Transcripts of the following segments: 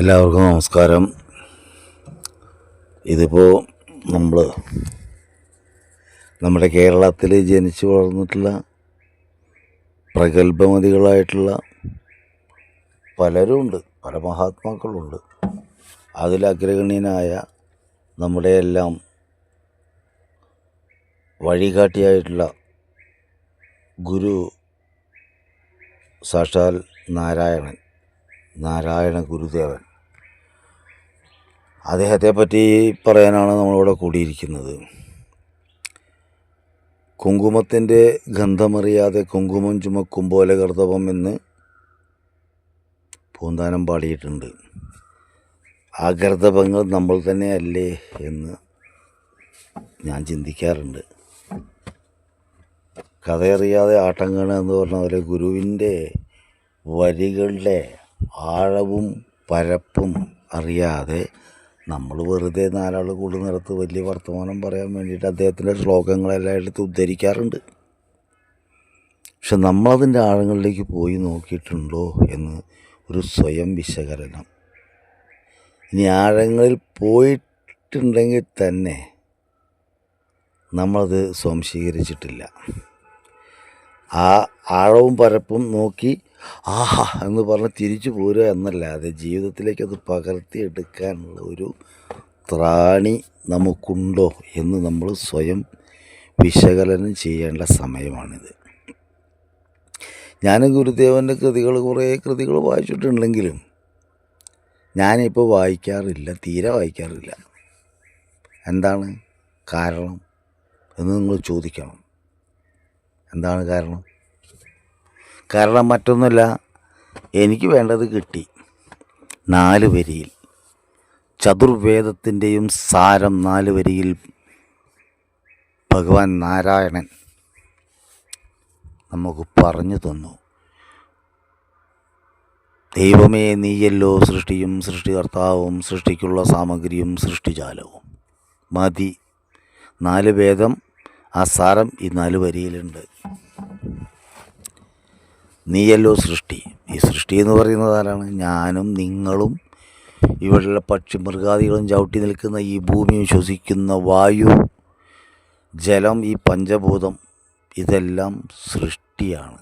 എല്ലാവർക്കും നമസ്കാരം. ഇതിപ്പോൾ നമ്മൾ നമ്മുടെ കേരളത്തിൽ ജനിച്ചു വളർന്നിട്ടുള്ള പ്രഗത്ഭമതികളായിട്ടുള്ള പലരുമുണ്ട് പല മഹാത്മാക്കളുണ്ട്. അതിലഗ്രഗണ്യനായ നമ്മുടെ എല്ലാം വഴികാട്ടിയായിട്ടുള്ള ഗുരു സാക്ഷാൽ നാരായണൻ. നാരായണ ഗുരുദേവൻ. അദ്ദേഹത്തെ പറ്റി പറയാനാണ് നമ്മളിവിടെ കൂടിയിരിക്കുന്നത്. കുങ്കുമത്തിന്റെ ഗന്ധമറിയാതെ കുങ്കുമം ചുമക്കും പോലെ കർത്തവം എന്ന് പൂന്താനം പാടിയിട്ടുണ്ട്. ആ കർത്തവങ്ങൾ നമ്മൾ തന്നെയല്ലേ എന്ന് ഞാൻ ചിന്തിക്കാറുണ്ട്. കഥയറിയാതെ ആട്ടം കാണുക എന്ന് പറഞ്ഞ പോലെ ഗുരുവിന്റെ വരികളുടെ ആഴവും പരപ്പും അറിയാതെ നമ്മൾ വെറുതെ നാലാൾ കൂടി നിറത്ത് വലിയ വർത്തമാനം പറയാൻ വേണ്ടിയിട്ട് അദ്ദേഹത്തിന്റെ ശ്ലോകങ്ങളെല്ലാം എടുത്ത് ഉദ്ധരിക്കാറുണ്ട്. പക്ഷെ നമ്മളതിന്റെ ആഴങ്ങളിലേക്ക് പോയി നോക്കിയിട്ടുണ്ടോ എന്ന് ഒരു സ്വയം വിശകലനം. ഇനി ആഴങ്ങളിൽ പോയിട്ടുണ്ടെങ്കിൽ തന്നെ നമ്മളത് സ്വാംശീകരിച്ചിട്ടില്ല. ആ ആഴവും പരപ്പും നോക്കി ആഹ എന്ന് പറഞ്ഞ് തിരിച്ചു പോരുക എന്നല്ലാതെ ജീവിതത്തിലേക്ക് അത് പകർത്തിയെടുക്കാനുള്ള ഒരു ത്രാണി നമുക്കുണ്ടോ എന്ന് നമ്മൾ സ്വയം വിശകലനം ചെയ്യേണ്ട സമയമാണിത്. ഞാൻ ഗുരുദേവന്റെ കൃതികൾ കുറേ കൃതികൾ വായിച്ചിട്ടുണ്ടെങ്കിലും ഞാനിപ്പോൾ വായിക്കാറില്ല തീരെ വായിക്കാറില്ല. എന്താണ് കാരണം എന്ന് നിങ്ങൾ ചോദിക്കണം. എന്താണ് കാരണം? കാരണം മറ്റൊന്നുമില്ല എനിക്ക് വേണ്ടത് കിട്ടി. നാല് വരിയിൽ. ചതുർവേദത്തിന്റെയും സാരം നാല് വരിയിൽ ഭഗവാൻ നാരായണൻ നമുക്ക് പറഞ്ഞു തന്നു. ദൈവമേ നീയല്ലോ സൃഷ്ടിയും സൃഷ്ടികർത്താവും സൃഷ്ടിക്കുള്ള സാമഗ്രിയും സൃഷ്ടിജാലവും. മതി. നാല് വേദം ആ സാരം ഈ നാല് വരിയിലുണ്ട്. നീയല്ലോ സൃഷ്ടി. ഈ സൃഷ്ടി എന്ന് പറയുന്നത് ആരാണ്? ഞാനും നിങ്ങളും ഇവിടെയുള്ള പക്ഷി മൃഗാദികളും ചവിട്ടി നിൽക്കുന്ന ഈ ഭൂമി ശ്വസിക്കുന്ന വായു ജലം ഈ പഞ്ചഭൂതം ഇതെല്ലാം സൃഷ്ടിയാണ്.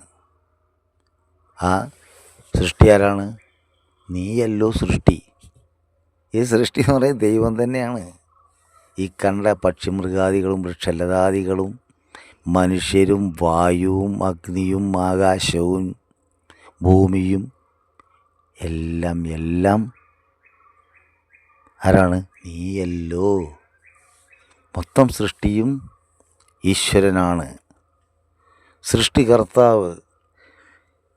ആ സൃഷ്ടി ആരാണ്? നീയല്ലോ സൃഷ്ടി. ഈ സൃഷ്ടി എന്ന് പറയുന്നത് ദൈവം തന്നെയാണ്. ഈ കണ്ട പക്ഷി മൃഗാദികളും വൃക്ഷലതാദികളും മനുഷ്യരും വായുവും അഗ്നിയും ആകാശവും ഭൂമിയും എല്ലാം എല്ലാം. ആരാണ്? നീയല്ലോ. മൊത്തം സൃഷ്ടിയും ഈശ്വരനാണ്. സൃഷ്ടികർത്താവ്.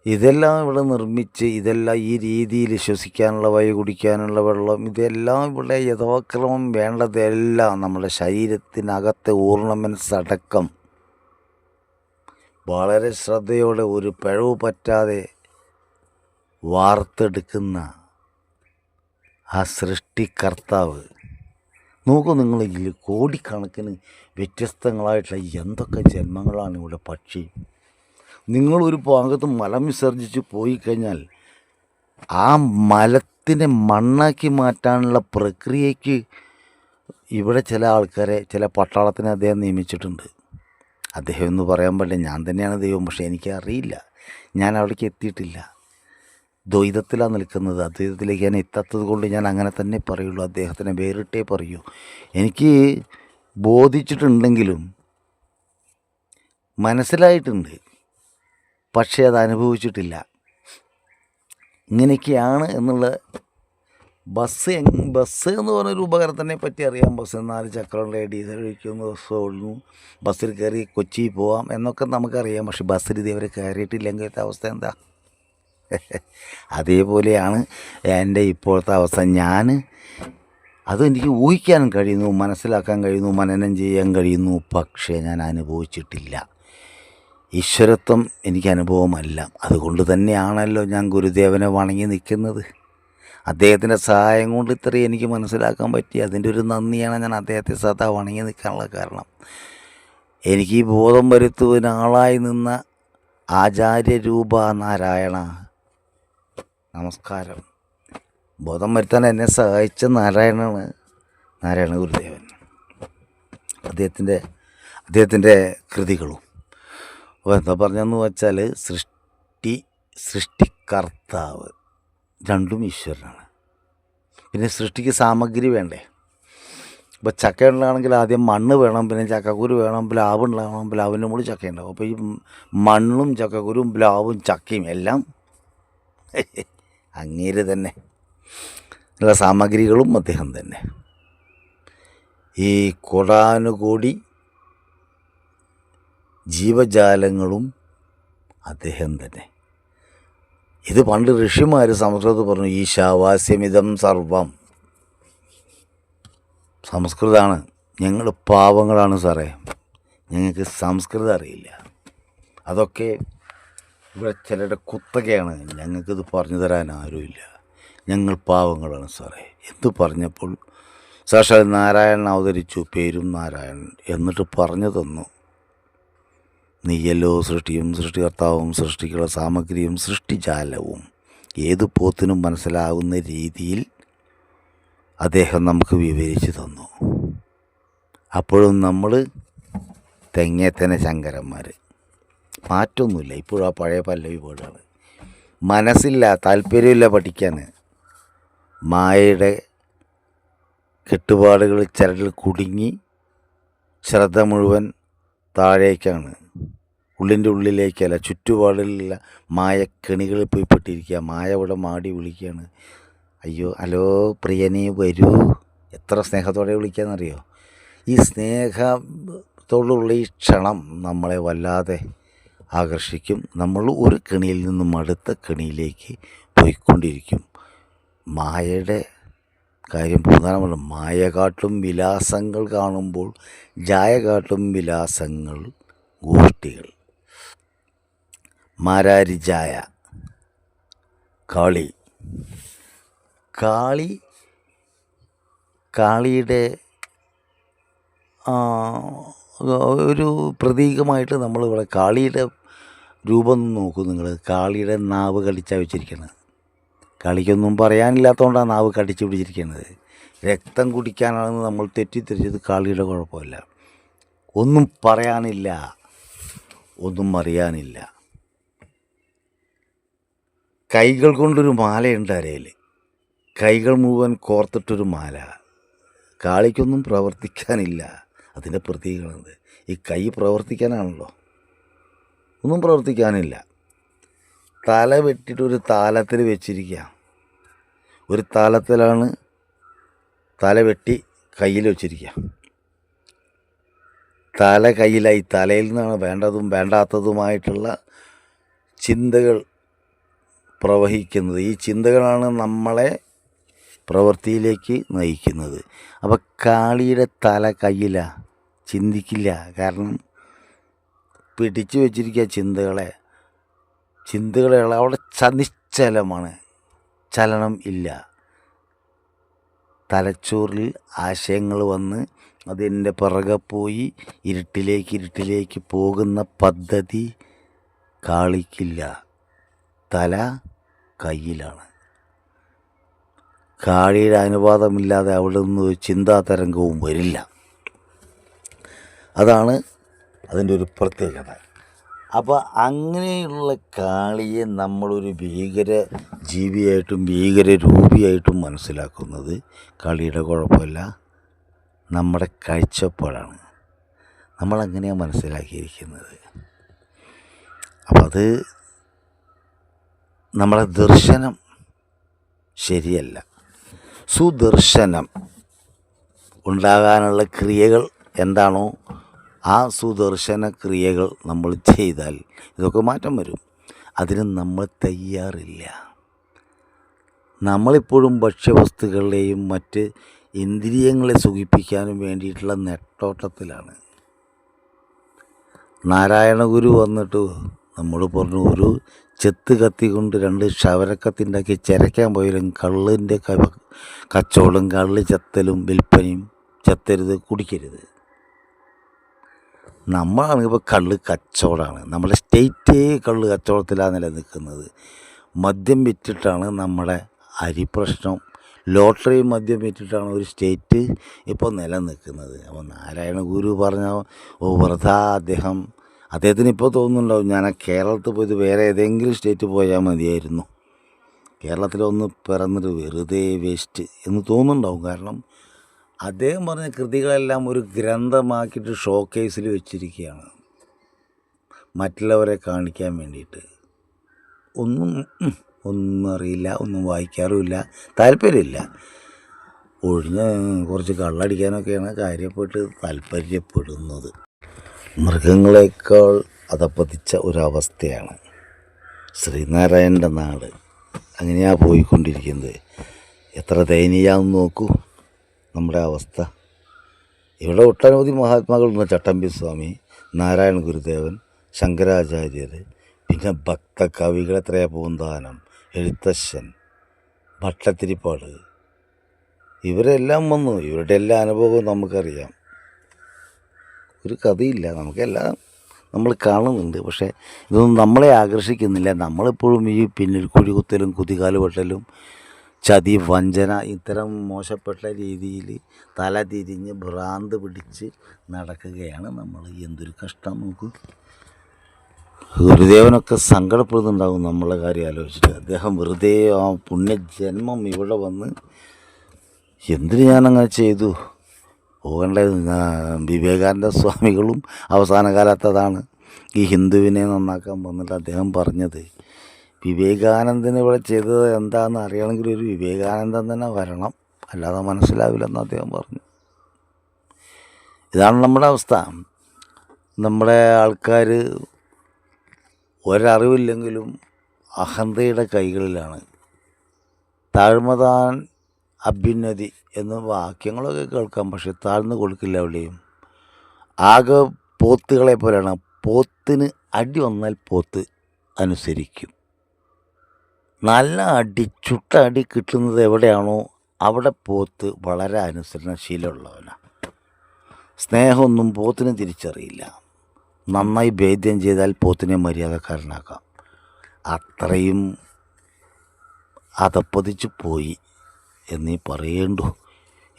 ഇതെല്ലാം ഇവിടെ നിർമ്മിച്ച് ഇതെല്ലാം ഈ രീതിയിൽ ശ്വസിക്കാനുള്ള വഴി കുടിക്കാനുള്ള വെള്ളം ഇതെല്ലാം ഇവിടെ യഥാക്രമം വേണ്ടതെല്ലാം നമ്മുടെ ശരീരത്തിനകത്തെ ഓർണമെന്റ്സ് അടക്കം വളരെ ശ്രദ്ധയോടെ ഒരു പിഴവ് പറ്റാതെ വാർത്തെടുക്കുന്ന ആ സൃഷ്ടികർത്താവ്. നോക്കൂ നിങ്ങളെങ്കിൽ കോടിക്കണക്കിന് വ്യത്യസ്തങ്ങളായിട്ടുള്ള എന്തൊക്കെ ജന്മങ്ങളാണ് ഇവിടെ പക്ഷി. നിങ്ങളൊരു ഭാഗത്ത് മലം വിസർജിച്ച് പോയി കഴിഞ്ഞാൽ ആ മലത്തിനെ മണ്ണാക്കി മാറ്റാനുള്ള പ്രക്രിയയ്ക്ക് ഇവിടെ ചില ആൾക്കാരെ ചില പട്ടാളത്തിനെ അദ്ദേഹം നിയമിച്ചിട്ടുണ്ട്. അദ്ദേഹം എന്ന് പറയാൻ പറ്റില്ല. ഞാൻ തന്നെയാണ് ദൈവം പക്ഷേ എനിക്ക് അറിയില്ല ഞാൻ അവിടേക്ക് എത്തിയിട്ടില്ല. ദ്വൈതത്തിലാണ് നിൽക്കുന്നത്. അദ്വൈതത്തിലേക്ക് ഞാൻ എത്താത്തത് കൊണ്ട് ഞാൻ അങ്ങനെ തന്നെ പറയുള്ളൂ. അദ്ദേഹത്തിനെ വേറിട്ടേ പറയൂ. എനിക്ക് ബോധിച്ചിട്ടുണ്ടെങ്കിലും മനസ്സിലായിട്ടുണ്ട്. പക്ഷേ അത് അനുഭവിച്ചിട്ടില്ല. ഇങ്ങനെയൊക്കെയാണ് എന്നുള്ള ബസ് ബസ് എന്ന് പറഞ്ഞൊരു ഉപകരണത്തിനെ പറ്റി അറിയാം. ബസ് നാല് ചക്രമുള്ള ഡീസൽ ഒഴിക്കുന്ന ബസ് ഓടുന്നു. ബസ്സിൽ കയറി കൊച്ചി പോവാം എന്നൊക്കെ നമുക്കറിയാം. പക്ഷെ ബസ്സിൽ ഇതേവരെ കയറിയിട്ടില്ലെങ്കിൽ അവസ്ഥ എന്താ? അതേപോലെയാണ് എന്റെ ഇപ്പോഴത്തെ അവസ്ഥ. ഞാൻ അതെനിക്ക് ഊഹിക്കാനും കഴിയുന്നു മനസ്സിലാക്കാൻ കഴിയുന്നു മനനം ചെയ്യാൻ കഴിയുന്നു. പക്ഷേ ഞാൻ അനുഭവിച്ചിട്ടില്ല. ഈശ്വരത്വം എനിക്ക് അനുഭവമല്ല. അതുകൊണ്ട് തന്നെയാണല്ലോ ഞാൻ ഗുരുദേവനെ വണങ്ങി നിൽക്കുന്നത്. അദ്ദേഹത്തിന്റെ സഹായം കൊണ്ട് ഇത്രയും എനിക്ക് മനസ്സിലാക്കാൻ പറ്റി. അതിന്റെ ഒരു നന്ദിയാണ് ഞാൻ അദ്ദേഹത്തെ സദാ വണങ്ങി നിൽക്കാനുള്ള കാരണം. എനിക്ക് ഈ ബോധം വരുത്തുവിനാളായി നിന്ന ആചാര്യരൂപ നാരായണ നമസ്കാരം. ബോധം വരുത്താൻ എന്നെ സഹായിച്ച നാരായണനാണ് നാരായണ ഗുരുദേവൻ. അദ്ദേഹത്തിന്റെ അദ്ദേഹത്തിന്റെ കൃതികളും. അപ്പോൾ എന്താ പറഞ്ഞതെന്ന് വെച്ചാൽ സൃഷ്ടി സൃഷ്ടികർത്താവ്. രണ്ടും ഈശ്വരനാണ്. പിന്നെ സൃഷ്ടിക്ക് സാമഗ്രി വേണ്ടേ? ഇപ്പോൾ ചക്ക ഉണ്ടാണെങ്കിൽ ആദ്യം മണ്ണ് വേണം പിന്നെ ചക്കക്കുരു വേണം പ്ലാവ് ഉണ്ടാവണം പ്ലാവിന്റെ മുകളിൽ ചക്ക ഉണ്ടാവും. അപ്പോൾ ഈ മണ്ണും ചക്കക്കുരും പ്ലാവും ചക്കയും എല്ലാം അങ്ങേര് തന്നെ. ഉള്ള സാമഗ്രികളും അദ്ദേഹം തന്നെ. ഈ കൊടാനുകൂടി ജീവജാലങ്ങളും അദ്ദേഹം തന്നെ. ഇത് പണ്ട് ഋഷിമാർ സംസ്കൃതത്തിൽ പറഞ്ഞു ഈശാവാസ്യമിതം സർവം. സംസ്കൃതമാണ് ഞങ്ങൾ പാവങ്ങളാണ് സാറേ. ഞങ്ങൾക്ക് സംസ്കൃതം അറിയില്ല. അതൊക്കെ ഇവിടെ ചിലരുടെ കുത്തകയാണ്. ഞങ്ങൾക്കിത് പറഞ്ഞു തരാൻ ആരുമില്ല. ഞങ്ങൾ പാവങ്ങളാണ് സാറേ. എന്ത് പറഞ്ഞപ്പോൾ സാക്ഷാൽ നാരായണൻ അവതരിച്ചു പേരും നാരായണൻ എന്നിട്ട് പറഞ്ഞു തന്നു നീയല്ലോ സൃഷ്ടിയും സൃഷ്ടികർത്താവും സൃഷ്ടിക്കുള്ള സാമഗ്രിയും സൃഷ്ടിജാലവും. ഏത് പോത്തിനും മനസ്സിലാകുന്ന രീതിയിൽ അദ്ദേഹം നമുക്ക് വിവരിച്ചു തന്നു. അപ്പോഴും നമ്മൾ തെങ്ങേ തന്നെ ശങ്കരന്മാർ മാറ്റമൊന്നുമില്ല ഇപ്പോഴും ആ പഴയ പല്ലവി പോലെയാണ്. മനസ്സില്ല താല്പര്യമില്ല പഠിക്കാൻ മായയുടെ കെട്ടുപാടുകൾ ചരടിൽ കുടുങ്ങി ശ്രദ്ധ മുഴുവൻ താഴേക്കാണ്. ഉള്ളിന്റെ ഉള്ളിലേക്കല്ല ചുറ്റുപാടിലുള്ള മായക്കെണികളിൽ പോയി പെട്ടിരിക്കുക മായ ഇവിടെ മാടി വിളിക്കുകയാണ്. അയ്യോ ഹലോ പ്രിയനെ വരൂ. എത്ര സ്നേഹത്തോടെ വിളിക്കാന്നറിയോ? ഈ സ്നേഹത്തോടുള്ള ഈ ക്ഷണം നമ്മളെ വല്ലാതെ ആകർഷിക്കും. നമ്മൾ ഒരു കെണിയിൽ നിന്നും അടുത്ത കെണിയിലേക്ക് പോയിക്കൊണ്ടിരിക്കും. മായയുടെ കാര്യം പ്രധാനമാണ്. മായ കാട്ടും വിലാസങ്ങൾ കാണുമ്പോൾ ജായ കാട്ടും വിലാസങ്ങൾ ഗോഷ്ഠികൾ മാരാരി ജായ കാളി. കാളി? കാളിയുടെ ഒരു പ്രതീകമായിട്ട് നമ്മളിവിടെ കാളിയുടെ രൂപം നോക്കും നിങ്ങൾ കാളിയുടെ നാവ് കടിച്ചാൽ വെച്ചിരിക്കുന്നത് കളിക്കൊന്നും പറയാനില്ലാത്തതുകൊണ്ടാണ് നാവ് കടിച്ചു പിടിച്ചിരിക്കുന്നത് രക്തം കുടിക്കാനാണെന്ന് നമ്മൾ തെറ്റിദ്ധരിച്ചത് കാളിയുടെ കുഴപ്പമില്ല. ഒന്നും പറയാനില്ല. ഒന്നും അറിയാനില്ല. കൈകൾ കൊണ്ടൊരു മാലയുണ്ട് അരയിൽ. കൈകൾ മുഴുവൻ കോർത്തിട്ടൊരു മാല. കാളിക്കൊന്നും പ്രവർത്തിക്കാനില്ല. അതിന്റെ പ്രതീകമാണത്. ഈ കൈ പ്രവർത്തിക്കാനാണല്ലോ. ഒന്നും പ്രവർത്തിക്കാനില്ല. തല വെട്ടിട്ട് ഒരു താലത്തിൽ വെച്ചിരിക്കുക ഒരു താലത്തിലാണ് തല വെട്ടി കയ്യിൽ വെച്ചിരിക്കുക തല കയ്യിലായി തലയിൽ നിന്നാണ് വേണ്ടതും വേണ്ടാത്തതുമായിട്ടുള്ള ചിന്തകൾ പ്രവഹിക്കുന്നത്. ഈ ചിന്തകളാണ് നമ്മളെ പ്രവൃത്തിയിലേക്ക് നയിക്കുന്നത്. അപ്പോൾ കാളിയുടെ തല കയ്യില. ചിന്തിക്കില്ല. കാരണം പിടിച്ചു വെച്ചിരിക്കുക ചിന്തകളെ. ചിന്തകളെ അവിടെ ചനിശ്ചലമാണ് ചലനം ഇല്ല. തലച്ചോറിൽ ആശയങ്ങൾ വന്ന് അതിന്റെ പിറകെ പോയി ഇരുട്ടിലേക്ക് ഇരുട്ടിലേക്ക് പോകുന്ന പദ്ധതി കാളിക്കില്ല. തല കയ്യിലാണ്. കാഴിയുടെ അനുവാദമില്ലാതെ അവിടെ നിന്ന് ഒരു ചിന്താതരംഗവും വരില്ല. അതാണ് അതിന്റെ ഒരു പ്രത്യേകത. അപ്പോൾ അങ്ങനെയുള്ള കാളിയെ നമ്മളൊരു ഭീകര ജീവിയായിട്ടും ഭീകര രൂപിയായിട്ടും മനസ്സിലാക്കുന്നത് കളിയുടെ കുഴപ്പമില്ല. നമ്മുടെ കാഴ്ചപ്പാടാണ്. നമ്മളങ്ങനെയാണ് മനസ്സിലാക്കിയിരിക്കുന്നത്. അപ്പോൾ അത് നമ്മളെ ദർശനം ശരിയല്ല. സുദർശനം ഉണ്ടാകാനുള്ള ക്രിയകൾ എന്താണോ ആ സുദർശന ക്രിയകൾ നമ്മൾ ചെയ്താൽ ഇതൊക്കെ മാറ്റം വരും. അതിന് നമ്മൾ തയ്യാറില്ല. നമ്മളിപ്പോഴും ഭക്ഷ്യവസ്തുക്കളുടെയും മറ്റ് ഇന്ദ്രിയങ്ങളെ സുഖിപ്പിക്കാനും വേണ്ടിയിട്ടുള്ള നെട്ടോട്ടത്തിലാണ്. നാരായണ ഗുരു വന്നിട്ട് നമ്മൾ പറഞ്ഞു ഒരു ചെത്ത് കത്തി കൊണ്ട് രണ്ട് ക്ഷവരക്കത്തി ഉണ്ടാക്കി ചിരയ്ക്കാൻ പോയാലും കള്ളിന്റെ കച്ചവടം കള്ളി ചെത്തലും വിൽപ്പനയും ചെത്തരുത് കുടിക്കരുത്. നമ്മളാണെങ്കിൽ ഇപ്പോൾ കള്ള് കച്ചവടമാണ് നമ്മുടെ സ്റ്റേറ്റേ കള്ള് കച്ചവടത്തിലാണ് നിലനിൽക്കുന്നത്. മദ്യം വിറ്റിട്ടാണ് നമ്മുടെ അരി പ്രശ്നം. ലോട്ടറി മദ്യം വിറ്റിട്ടാണ് ഒരു സ്റ്റേറ്റ് ഇപ്പോൾ നിലനിൽക്കുന്നത്. അപ്പോൾ നാരായണ ഗുരു പറഞ്ഞ ഓ വെറുതെ അദ്ദേഹം അദ്ദേഹത്തിന് ഇപ്പോൾ തോന്നുന്നുണ്ടാവും ഞാൻ ആ കേരളത്തിൽ പോയത് വേറെ ഏതെങ്കിലും സ്റ്റേറ്റ് പോയാൽ മതിയായിരുന്നു. കേരളത്തിലൊന്ന് പിറന്നിട്ട് വെറുതെ വേസ്റ്റ് എന്ന് തോന്നുന്നുണ്ടാവും. കാരണം അദ്ദേഹം പറഞ്ഞ കൃതികളെല്ലാം ഒരു ഗ്രന്ഥമാക്കിയിട്ട് ഷോക്കേസിൽ വെച്ചിരിക്കുകയാണ്. മറ്റുള്ളവരെ കാണിക്കാൻ വേണ്ടിയിട്ട്. ഒന്നും ഒന്നും അറിയില്ല ഒന്നും വായിക്കാറുമില്ല താല്പര്യമില്ല. ഒഴിഞ്ഞ് കുറച്ച് കള്ളടിക്കാനൊക്കെയാണ് കാര്യപ്പെട്ട് താല്പര്യപ്പെടുന്നത്. മൃഗങ്ങളെക്കാൾ അതപ്പതിച്ച ഒരവസ്ഥയാണ് ശ്രീനാരായണന്റെ നാട്. അങ്ങനെയാണ് പോയിക്കൊണ്ടിരിക്കുന്നത്. എത്ര ദയനീയാന്ന് നോക്കൂ നമ്മുടെ അവസ്ഥ. ഇവിടെ ഒട്ടനവധി മഹാത്മാക്കളുണ്ട്. ചട്ടമ്പി സ്വാമി നാരായണ ഗുരുദേവൻ ശങ്കരാചാര്യർ പിന്നെ ഭക്ത കവികൾ എത്രയാ പൂന്താനം എഴുത്തശ്ശൻ ഭട്ടത്തിരിപ്പാട് ഇവരെല്ലാം വന്നു. ഇവരുടെ എല്ലാ അനുഭവവും നമുക്കറിയാം. ഒരു കഥയില്ല. നമുക്കെല്ലാം നമ്മൾ കാണുന്നുണ്ട്. പക്ഷേ ഇതൊന്നും നമ്മളെ ആകർഷിക്കുന്നില്ല. നമ്മളെപ്പോഴും ഈ പിന്നിൽ കുഴികുത്തലും കുതികാൽ വെട്ടലും ചതി വഞ്ചന ഇത്തരം മോശപ്പെട്ട രീതിയിൽ തല തിരിഞ്ഞ് ഭ്രാന്ത് പിടിച്ച് നടക്കുകയാണ് നമ്മൾ. എന്തൊരു കഷ്ടം നമുക്ക് ഗുരുദേവനൊക്കെ സങ്കടപ്പെടുന്നുണ്ടാകും നമ്മളെ കാര്യം ആലോചിച്ചിട്ട്. അദ്ദേഹം വെറുതെ ആ പുണ്യജന്മം ഇവിടെ വന്ന് എന്തിനു ഞാനങ്ങനെ ചെയ്തു? പോകേണ്ടത് വിവേകാനന്ദ സ്വാമികളും അവസാന കാലത്തതാണ് ഈ ഹിന്ദുവിനെ നന്നാക്കാൻ വന്നിട്ട് അദ്ദേഹം പറഞ്ഞത് വിവേകാനന്ദന് ഇവിടെ ചെയ്തത് എന്താണെന്ന് അറിയണമെങ്കിൽ ഒരു വിവേകാനന്ദൻ തന്നെ വരണം. അല്ലാതെ മനസ്സിലാവില്ലെന്ന് അദ്ദേഹം പറഞ്ഞു. ഇതാണ് നമ്മുടെ അവസ്ഥ. നമ്മുടെ ആൾക്കാർ ഒരറിവില്ലെങ്കിലും അഹന്തയുടെ കൈകളിലാണ്. താഴ്മതാൻ അഭ്യുന്നതി എന്ന വാക്യങ്ങളൊക്കെ കേൾക്കാം. പക്ഷെ താഴ്ന്നു കൊടുക്കില്ല അവിടെയും. ആകെ പോത്തുകളെ പോലെയാണ്. പോത്തിന് അടി വന്നാൽ പോത്ത് അനുസരിക്കും. നല്ല അടി ചുട്ട അടി കിട്ടുന്നത് എവിടെയാണോ അവിടെ പോത്ത് വളരെ അനുസരണശീലമുള്ളവനാണ് സ്നേഹമൊന്നും പോത്തിന് തിരിച്ചറിയില്ല. നന്നായി ഭേദ്യം ചെയ്താൽ പോത്തിനെ മര്യാദക്കാരനാക്കാം. അത്രയും അതപ്പതിച്ചു പോയി എന്നീ പറയേണ്ടു.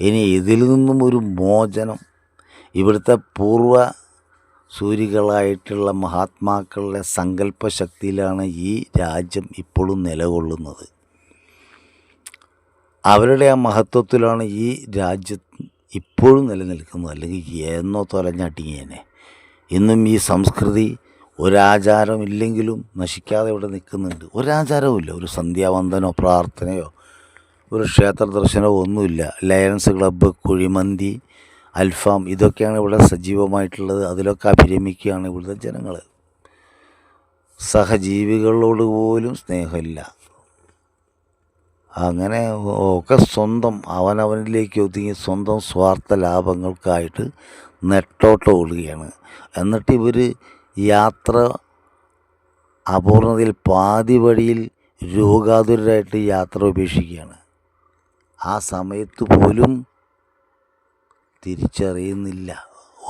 ഇനി ഇതിൽ നിന്നും ഒരു മോചനം. ഇവിടുത്തെ പൂർവ സൂര്യകളായിട്ടുള്ള മഹാത്മാക്കളുടെ സങ്കല്പശക്തിയിലാണ് ഈ രാജ്യം ഇപ്പോഴും നിലകൊള്ളുന്നത്. അവരുടെ ആ മഹത്വത്തിലാണ് ഈ രാജ്യം ഇപ്പോഴും നിലനിൽക്കുന്നത്. അല്ലെങ്കിൽ എന്നോ തൊലഞ്ഞടിയേനെ ഇന്നും ഈ സംസ്കൃതി ഒരാചാരം ഇല്ലെങ്കിലും നശിക്കാതെ ഇവിടെ നിൽക്കുന്നുണ്ട്. ഒരാചാരവുമില്ല. ഒരു സന്ധ്യാവന്ദനോ പ്രാർത്ഥനയോ ഒരു ക്ഷേത്ര ദർശനവും ഒന്നുമില്ല. ലയൺസ് ക്ലബ്ബ് കുഴിമന്തി അൽഫാം ഇതൊക്കെയാണ് ഇവിടെ സജീവമായിട്ടുള്ളത്. അതിലൊക്കെ അഭിരമിക്കുകയാണ് ഇവിടുത്തെ ജനങ്ങൾ സഹജീവികളോട് പോലും സ്നേഹമില്ല. അങ്ങനെ ഒക്കെ സ്വന്തം അവനവനിലേക്ക് ഒതുങ്ങി സ്വന്തം സ്വാർത്ഥ ലാഭങ്ങൾക്കായിട്ട് നെട്ടോട്ടം ഓടുകയാണ്. എന്നിട്ട് ഇവർ യാത്ര അപൂർണതയിൽ പാതി വഴിയിൽ രോഗാതുരായിട്ട് യാത്ര ഉപേക്ഷിക്കുകയാണ്. ആ സമയത്ത് പോലും തിരിച്ചറിയുന്നില്ല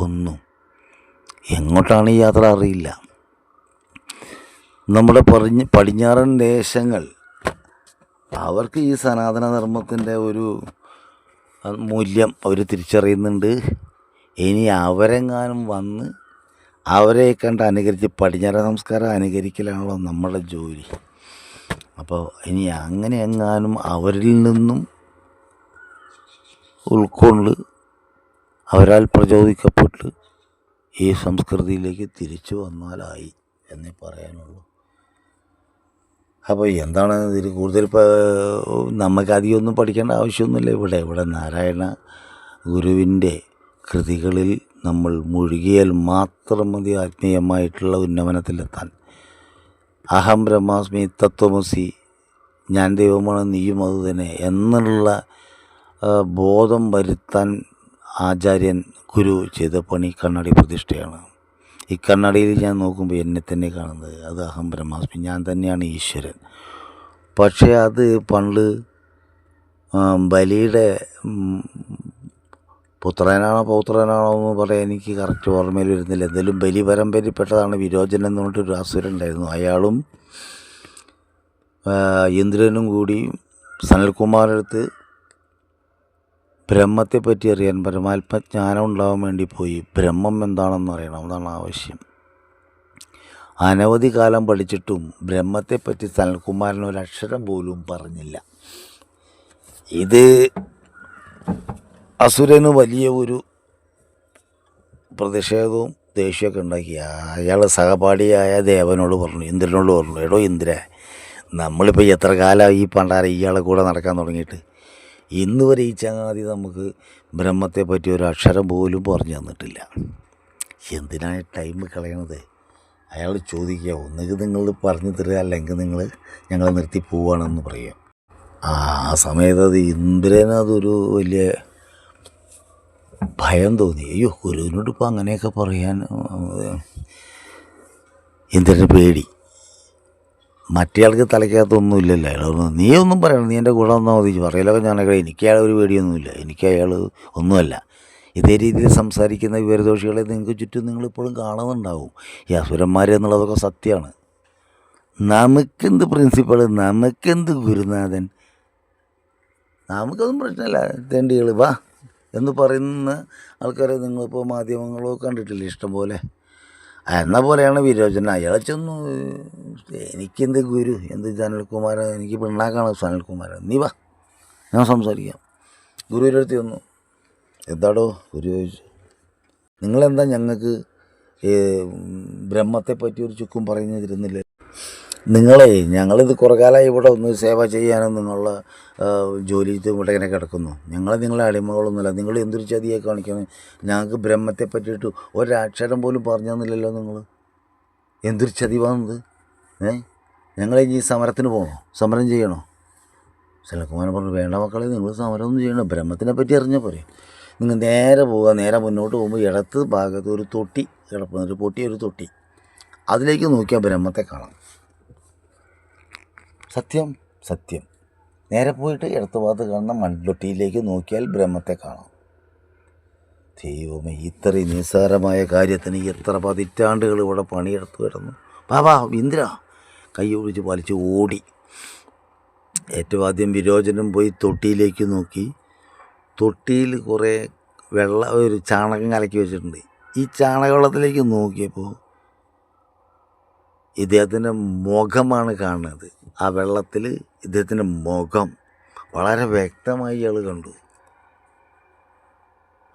ഒന്നും. എങ്ങോട്ടാണ് ഈ യാത്ര അറിയില്ല. നമ്മുടെ പറഞ്ഞ് പടിഞ്ഞാറൻ ദേശങ്ങൾ അവർക്ക് ഈ സനാതനധർമ്മത്തിന്റെ ഒരു മൂല്യം അവർ തിരിച്ചറിയുന്നുണ്ട്. ഇനി അവരെങ്ങാനും വന്ന് അവരെ കണ്ട് അനുകരിച്ച് പടിഞ്ഞാറൻ സംസ്കാരം അനുകരിക്കലാണല്ലോ നമ്മുടെ ജോലി. അപ്പോൾ ഇനി അങ്ങനെ എങ്ങാനും അവരിൽ നിന്നും ഉൾക്കൊണ്ട് അവരാൽ പ്രചോദിക്കപ്പെട്ട് ഈ സംസ്കൃതിയിലേക്ക് തിരിച്ചു വന്നാലായി എന്നേ പറയാനുള്ളൂ. അപ്പോൾ എന്താണ് ഇതിൽ കൂടുതൽ നമുക്ക് അധികമൊന്നും പഠിക്കേണ്ട ആവശ്യമൊന്നുമില്ല. ഇവിടെ ഇവിടെ നാരായണ ഗുരുവിന്റെ കൃതികളിൽ നമ്മൾ മുഴുകിയാൽ മാത്രം മതി ആത്മീയമായിട്ടുള്ള ഉന്നമനത്തിലെത്താൻ. അഹം ബ്രഹ്മാസ്മി തത്വമസി ഞാൻ ദൈവമാണ് നീയും അത് തന്നെ എന്നുള്ള ബോധം വരുത്താൻ ആചാര്യൻ ഗുരു ചെയ്ത പണി കണ്ണാടി പ്രതിഷ്ഠയാണ്. ഈ കണ്ണാടിയിൽ ഞാൻ നോക്കുമ്പോൾ എന്നെ തന്നെ കാണുന്നത്. അത് അഹം ബ്രഹ്മാസ്മി. ഞാൻ തന്നെയാണ് ഈശ്വരൻ. പക്ഷേ അത് പണ്ട് ബലിയുടെ പുത്രനാണോ പൗത്രനാണോ എന്ന് പറയാൻ എനിക്ക് കറക്റ്റ് ഓർമ്മയിൽ വരുന്നില്ല. എന്തായാലും ബലി പരമ്പരയിൽപ്പെട്ടതാണ് വിരോചൻ എന്ന് പറഞ്ഞിട്ടൊരു അസുരൻ ഉണ്ടായിരുന്നു അയാളും ഇന്ദ്രനും കൂടി സനൽകുമാരടുത്ത് ബ്രഹ്മത്തെ പറ്റി അറിയാൻ പരമാത്മജ്ഞാനം ഉണ്ടാവാൻ വേണ്ടി പോയി. ബ്രഹ്മം എന്താണെന്ന് അറിയണം. അതാണ് ആവശ്യം. അനവധി കാലം പഠിച്ചിട്ടും ബ്രഹ്മത്തെപ്പറ്റി സനൽകുമാരൻ ഒരക്ഷരം പോലും പറഞ്ഞില്ല. ഇത് അസുരന് വലിയ ഒരു പ്രതിഷേധവും ദേഷ്യമൊക്കെ ഉണ്ടാക്കി. അയാൾ സഹപാഠിയായ ദേവനോട് പറഞ്ഞു ഇന്ദ്രനോട് പറഞ്ഞു എടോ ഇന്ദ്ര നമ്മളിപ്പോൾ എത്ര കാലമായി ഈ പണ്ടാര ഇയാളെ കൂടെ നടക്കാൻ തുടങ്ങിയിട്ട്? ഇന്ന് വരെ ഈ ചങ്ങാതി നമുക്ക് ബ്രഹ്മത്തെ പറ്റി ഒരു അക്ഷരം പോലും പറഞ്ഞു തന്നിട്ടില്ല. എന്തിനാണ് ടൈം കളയണത്? അയാൾ ചോദിക്കുക ഒന്നുകിൽ നിങ്ങൾ പറഞ്ഞു തരിക അല്ലെങ്കിൽ നിങ്ങൾ ഞങ്ങളെ നിർത്തി പോവുകയാണെന്ന് പറയുക ആ സമയത്ത് അത് ഇന്ദ്രനതൊരു വലിയ ഭയം തോന്നി. അയ്യോ ഗുരുവിനോട് ഇപ്പോൾ അങ്ങനെയൊക്കെ പറയാൻ ഇന്ദ്രന് പേടി. മറ്റേയാൾക്ക് തലയ്ക്കകത്തൊന്നും ഇല്ലല്ലോ. നീ ഒന്നും പറയണം നീ എന്റെ കൂടെ വന്നാൽ മതി. പറയലൊക്കെ ഞാനൊക്കെ എനിക്ക് അയാൾ ഒരു പേടിയൊന്നുമില്ല. എനിക്ക് അയാൾ ഒന്നുമല്ല. ഇതേ രീതിയിൽ സംസാരിക്കുന്ന വിവരദോഷികളെ നിങ്ങൾക്ക് ചുറ്റും നിങ്ങളിപ്പോഴും കാണുന്നുണ്ടാവും. ഈ അസുരന്മാർ എന്നുള്ളതൊക്കെ സത്യമാണ്. നമുക്കെന്ത് പ്രിൻസിപ്പൾ നമുക്കെന്ത് ഗുരുനാഥൻ? നമുക്കൊന്നും പ്രശ്നമില്ല. തെണ്ടികൾ വാ. എന്ന് പറയുന്ന ആൾക്കാരെ നിങ്ങളിപ്പോൾ മാധ്യമങ്ങളോ കണ്ടിട്ടില്ല? ഇഷ്ടം പോലെ എന്ന പോലെയാണ് വിരോചന. അയാളെ ചെന്നു. എനിക്കെന്ത് ഗുരു? എന്ത് സനൽകുമാരൻ എനിക്ക് പിണ്ണാക്കാണ് സനൽകുമാരൻ നീ വാ. ഞാൻ സംസാരിക്കാം. ഗുരുവിനടുത്ത് ചെന്നു. എന്താടോ ഗുരു ചോദിച്ചു. നിങ്ങളെന്താ ഞങ്ങൾക്ക് ബ്രഹ്മത്തെ പറ്റി ഒരു ചുക്കും പറഞ്ഞു തരുന്നില്ല നിങ്ങളെ ഞങ്ങളിത് കുറേ കാലമായി ഇവിടെ ഒന്ന് സേവ ചെയ്യാനും നിങ്ങളുടെ ജോലി ഇവിടെ ഇങ്ങനെ കിടക്കുന്നു. ഞങ്ങളെ നിങ്ങളെ അടിമകളൊന്നുമില്ല. നിങ്ങൾ എന്തൊരു ചതിയെ കാണിക്കണം? ഞങ്ങൾക്ക് ബ്രഹ്മത്തെ പറ്റിയിട്ട് ഒരക്ഷരം പോലും പറഞ്ഞു തന്നില്ലല്ലോ നിങ്ങൾ എന്തൊരു ചതി വന്നത് ഏ? ഞങ്ങൾ ഇനി സമരത്തിന് പോകണോ സമരം ചെയ്യണോ? ശലകുമാരൻ പറഞ്ഞു വേണ്ട മക്കളെ നിങ്ങൾ സമരമൊന്നും ചെയ്യണം ബ്രഹ്മത്തിനെ പറ്റി അറിഞ്ഞാൽ പോരെ. നിങ്ങൾ നേരെ പോവുക. നേരെ മുന്നോട്ട് പോകുമ്പോൾ ഇടത്ത് ഭാഗത്ത് ഒരു തൊട്ടി കിടപ്പുന്ന ഒരു പൊട്ടി ഒരു തൊട്ടി. അതിലേക്ക് നോക്കിയാൽ ബ്രഹ്മത്തെ കാണാം. സത്യം സത്യം. നേരെ പോയിട്ട് ഇടത്തുഭാഗത്ത് കാണുന്ന മൺതൊട്ടിയിലേക്ക് നോക്കിയാൽ ബ്രഹ്മത്തെ കാണാം. ദൈവമേ ഇത്രയും നിസ്സാരമായ കാര്യത്തിന് എത്ര പതിറ്റാണ്ടുകൾ ഇവിടെ പണിയെടുത്തു കിടന്നു. ബാബാ ഇന്ദ്ര കൈ ഒഴിച്ച് വലിച്ച് ഓടി. ഏറ്റവും ആദ്യം വിരോചനം പോയി തൊട്ടിയിലേക്ക് നോക്കി. തൊട്ടിയിൽ കുറേ വെള്ള ഒരു ചാണകം കലക്കി വെച്ചിട്ടുണ്ട്. ഈ ചാണകവെള്ളത്തിലേക്ക് നോക്കിയപ്പോൾ ഇദ്ദേഹത്തിന്റെ മുഖമാണ് കാണുന്നത്. ആ വെള്ളത്തിൽ ഇദ്ദേഹത്തിന്റെ മുഖം വളരെ വ്യക്തമായി ഇയാൾ കണ്ടു.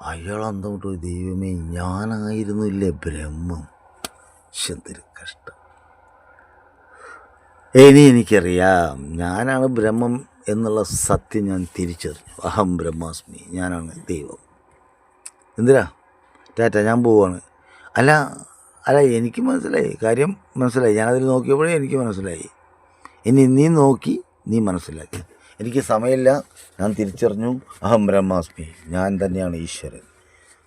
അയാൾ അന്തം വിട്ടു. ദൈവമേ ഞാനായിരുന്നില്ലേ ബ്രഹ്മം? എന്തൊരു കഷ്ടം. ഇനി എനിക്കറിയാം ഞാനാണ് ബ്രഹ്മം എന്നുള്ള സത്യം ഞാൻ തിരിച്ചറിഞ്ഞു. അഹം ബ്രഹ്മാസ്മി ഞാനാണ് ദൈവം. എന്തിനാ? ടാറ്റ ഞാൻ പോവാണ്. അല്ല അല്ല എനിക്ക് മനസ്സിലായി. കാര്യം മനസ്സിലായി. ഞാനതിൽ നോക്കിയപ്പോഴേ എനിക്ക് മനസ്സിലായി. ഇനി നീ നോക്കി നീ മനസ്സിലാക്കി. എനിക്ക് സമയമില്ല. ഞാൻ തിരിച്ചറിഞ്ഞു. അഹം ബ്രഹ്മാസ്മി. ഞാൻ തന്നെയാണ് ഈശ്വരൻ.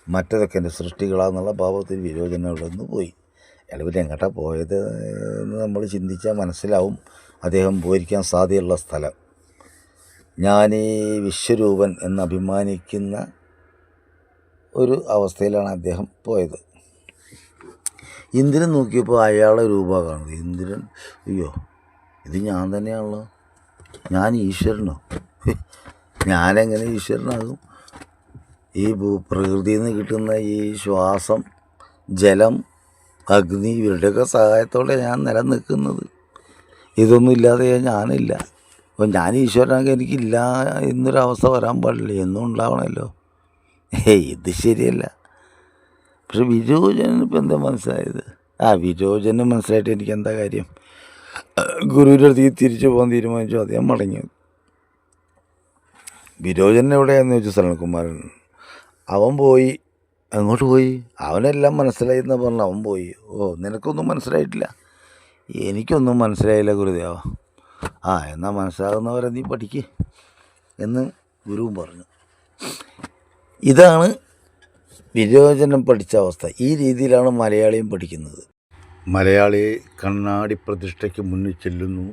മറ്റതൊക്കെ എന്റെ സൃഷ്ടികളാന്നുള്ള ഭാവത്തിൽ വിരോചനം ഇവിടെ നിന്ന് പോയി. അയാൾ പിന്നെ പോയത് എന്ന് നമ്മൾ ചിന്തിച്ചാൽ മനസ്സിലാവും. അദ്ദേഹം പോയിരിക്കാൻ സാധ്യതയുള്ള സ്ഥലം. ഈ വിശ്വരൂപൻ എന്ന് അഭിമാനിക്കുന്ന ഒരു അവസ്ഥയിലാണ് അദ്ദേഹം പോയത്. ഇന്ദ്രൻ നോക്കിയപ്പോൾ അയാളെ രൂപ കാണുന്നത് ഇന്ദ്രൻ അയ്യോ ഇത് ഞാൻ തന്നെയാണല്ലോ. ഞാൻ ഈശ്വരനോ? ഞാനെങ്ങനെ ഈശ്വരനാകും? ഈ ഭൂ- പ്രകൃതിയിൽ നിന്ന് കിട്ടുന്ന ഈ ശ്വാസം ജലം അഗ്നി ഇവരുടെയൊക്കെ സഹായത്തോടെ ഞാൻ നിലനിൽക്കുന്നത്. ഇതൊന്നും ഇല്ലാതെ ഞാനില്ല. അപ്പം ഞാൻ ഈശ്വരനാകെ എനിക്കില്ല എന്നൊരവസ്ഥ വരാൻ പാടില്ല? എന്നും ഉണ്ടാവണമല്ലോ. ഏയ് ഇത് ശരിയല്ല. പക്ഷെ വിരോചനിപ്പം എന്താ മനസ്സിലായത്? ആ വിരോചനം മനസ്സിലായിട്ട് എനിക്ക് എന്താ കാര്യം? ഗുരുവിന്റെ അടുത്തേക്ക് തിരിച്ചു പോകാൻ തീരുമാനിച്ചു. അദ്ദേഹം മടങ്ങി വിരോചൻ എവിടെയാന്ന് ചോദിച്ചു സനൽകുമാരൻ അവൻ പോയി. അങ്ങോട്ട് പോയി? അവനെല്ലാം മനസ്സിലായി എന്ന് പറഞ്ഞു. അവൻ പോയി. ഓ നിനക്കൊന്നും മനസ്സിലായിട്ടില്ല? എനിക്കൊന്നും മനസ്സിലായില്ല ഗുരുദേവ. ആ എന്നാൽ മനസ്സിലാകുന്നവരെ നീ പഠിക്ക് എന്ന് ഗുരുവും പറഞ്ഞു. ഇതാണ് വിരോചനം പഠിച്ച അവസ്ഥ. ഈ രീതിയിലാണ് മലയാളിയും പഠിക്കുന്നത്. മലയാളി കണ്ണാടി പ്രതിഷ്ഠയ്ക്ക് മുന്നിൽ ചെല്ലുന്നു.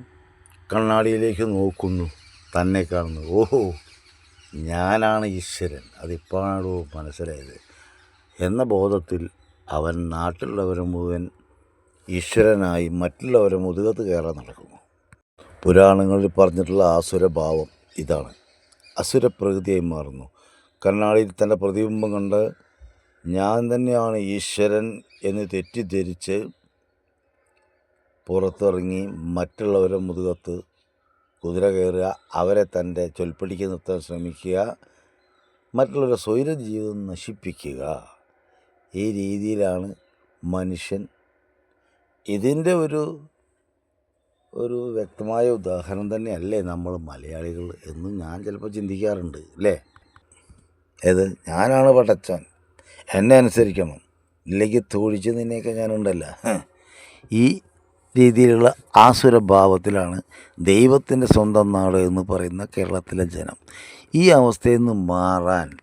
കണ്ണാടിയിലേക്ക് നോക്കുന്നു. തന്നെ കാണുന്നു. ഓഹോ ഞാനാണ് ഈശ്വരൻ. അതിപ്പോഴാണോ മനസ്സിലായത്. എന്ന ബോധത്തിൽ അവൻ നാട്ടിലുള്ളവരെ മുഴുവൻ ഈശ്വരനായി മറ്റുള്ളവരെ മുതുകത്ത് കയറാൻ നടക്കുന്നു. പുരാണങ്ങളിൽ പറഞ്ഞിട്ടുള്ള ആസുരഭാവം ഇതാണ്. അസുരപ്രകൃതിയായി മാറുന്നു. കണ്ണാടിയിൽ തന്റെ പ്രതിബിംബം കണ്ട് ഞാൻ തന്നെയാണ് ഈശ്വരൻ എന്ന് തെറ്റിദ്ധരിച്ച് പുറത്തിറങ്ങി മറ്റുള്ളവരെ മുതുകത്ത് കുതിര കയറുക അവരെ തന്റെ ചൊൽപ്പടിക്ക് നിർത്താൻ ശ്രമിക്കുക മറ്റുള്ളവരുടെ സ്വൈര ജീവിതം നശിപ്പിക്കുക. ഈ രീതിയിലാണ് മനുഷ്യൻ ഇതിന്റെ ഒരു ഒരു വ്യക്തമായ ഉദാഹരണം തന്നെയല്ലേ നമ്മൾ മലയാളികൾ എന്ന് ഞാൻ ചിലപ്പോൾ ചിന്തിക്കാറുണ്ട് അല്ലേ? ഏത്? ഞാനാണ് പടച്ചൻ. എന്നെ അനുസരിക്കണം. ഇല്ലെങ്കിൽ തോഴിച്ച് നിന്നെയൊക്കെ ഞാനുണ്ടല്ല. ഈ രീതിയിലുള്ള ആസുരഭാവത്തിലാണ് ദൈവത്തിന്റെ സ്വന്തം നാട് എന്ന് പറയുന്ന കേരളത്തിലെ ജനം. ഈ അവസ്ഥയിൽ നിന്ന് മാറാൻ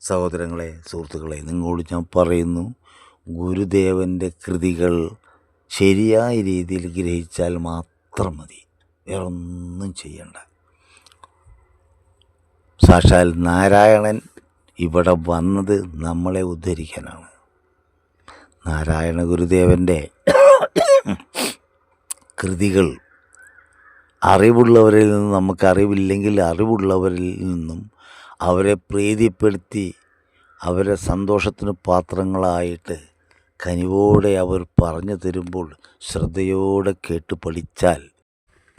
സഹോദരങ്ങളെ സുഹൃത്തുക്കളെ നിങ്ങളോട് ഞാൻ പറയുന്നു ഗുരുദേവന്റെ കൃതികൾ ശരിയായ രീതിയിൽ ഗ്രഹിച്ചാൽ മാത്രം മതി. വേറൊന്നും ചെയ്യണ്ട. സാക്ഷാൽ നാരായണൻ ഇവിടെ വന്നത് നമ്മളെ ഉദ്ധരിക്കാനാണ്. നാരായണ ഗുരുദേവന്റെ കൃതികൾ. അറിവുള്ളവരിൽ നിന്ന് നമുക്ക് അറിവില്ലെങ്കിൽ അറിവുള്ളവരിൽ നിന്നും അവരെ പ്രീതിപ്പെടുത്തി അവരെ സന്തോഷത്തിന് പാത്രങ്ങളായിട്ട് കനിവോടെ അവർ പറഞ്ഞു തരുമ്പോൾ ശ്രദ്ധയോടെ കേട്ട് പഠിച്ചാൽ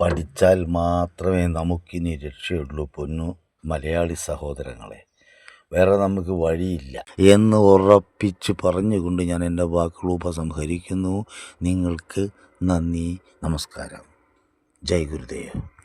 പഠിച്ചാൽ മാത്രമേ നമുക്കിനി രക്ഷയുള്ളൂ പൊന്നു മലയാളി സഹോദരങ്ങളെ. വേറെ നമുക്ക് വഴിയില്ല. എന്ന് ഉറപ്പിച്ച് പറഞ്ഞുകൊണ്ട് ഞാൻ എന്റെ വാക്കുകൾ ഉപസംഹരിക്കുന്നു. നിങ്ങൾക്ക് നന്ദി നമസ്കാരം. ജയ് ഗുരുദേവ്.